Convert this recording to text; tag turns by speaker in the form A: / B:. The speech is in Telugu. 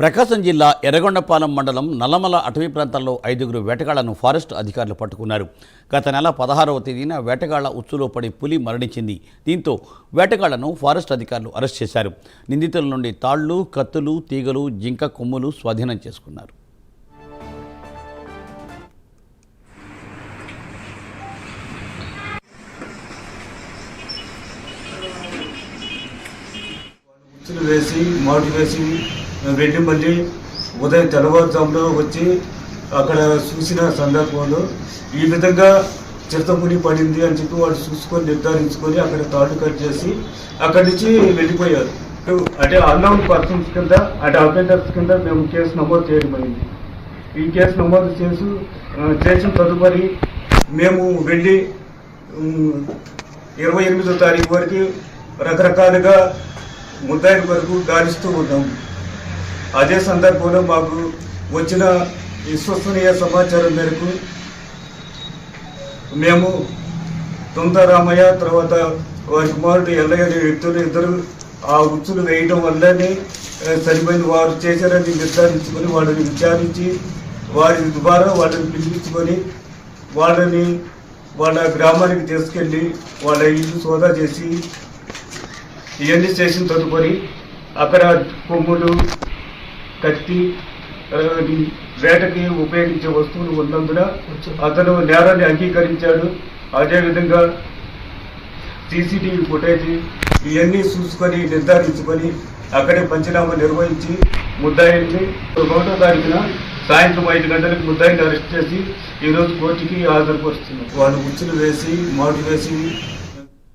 A: ప్రకాశం జిల్లా ఎర్రగొండపాలెం మండలం నల్లమల అటవీ ప్రాంతాల్లో ఐదుగురు వేటగాళ్ళను ఫారెస్ట్ అధికారులు పట్టుకున్నారు. గత నెల పదహారవ తేదీన వేటగాళ్ళ ఉచ్చులో పడి పులి మరణించింది. దీంతో వేటగాళ్ళను ఫారెస్ట్ అధికారులు అరెస్ట్ చేశారు. నిందితుల నుండి తాళ్ళు కత్తులు తీగలు జింక కొమ్ములు స్వాధీనం చేసుకున్నారు.
B: ఉచ్చులు వేసి మాటు వేసి వెళ్ళి మళ్ళీ ఉదయం తెల్లవారుజామున వచ్చి అక్కడ చూసిన సందర్భంలో ఈ విధంగా చిరుతపులి పడింది అని చెప్పి వాళ్ళు చూసుకొని నిర్ధారించుకొని అక్కడ తాడు కట్ చేసి అక్కడి నుంచి వెళ్ళిపోయారు. అంటే అన్నౌన్ పర్సన్స్ కింద అంటే అఫెండర్స్ కింద మేము కేసు నమోదు చేయడం అయింది. ఈ కేసు నమోదు చేసి చేసిన తదుపరి మేము వెళ్ళి ఇరవై ఎనిమిదో తారీఖు వరకు రకరకాలుగా ముద్దాయిల వరకు గాలిస్తూ ఉన్నాం. అదే సందర్భంలో మాకు వచ్చిన విశ్వసనీయ సమాచారం మేరకు మేము తుందరామయ్య తర్వాత వారి కుమారుడు ఎల్లయ్య వ్యక్తులు ఇద్దరు ఆ ఉచ్చులు వేయడం వల్లనే సరిపోయింది. వారు చేశారని నిర్ధారించుకొని వాళ్ళని విచారించి వారి ద్వారా వాళ్ళని పిలిపించుకొని వాళ్ళని వాళ్ళ గ్రామానికి తీసుకెళ్ళి వాళ్ళ ఇల్లు సోదా చేసి ఇవన్నీ చేసిన తదుపరి అక్కడ కొమ్ములు కత్తి వేటకి ఉపయోగించే వస్తువులు ఉన్నందున అతను నేరాన్ని అంగీకరించాడు. అదేవిధంగా సీసీటీవీ ఫుటేజ్ ఇవన్నీ చూసుకొని నిర్ధారించుకొని అక్కడే పంచనామా నిర్వహించి ముద్దాయిని ఒకటో తారీఖున సాయంత్రం ఐదు గంటలకు ముద్దాయిని అరెస్ట్ చేసి ఈరోజు కోర్టుకి హాజరుపరుస్తున్నారు. వాళ్ళు ఉచ్చులు వేసి మాటు వేసి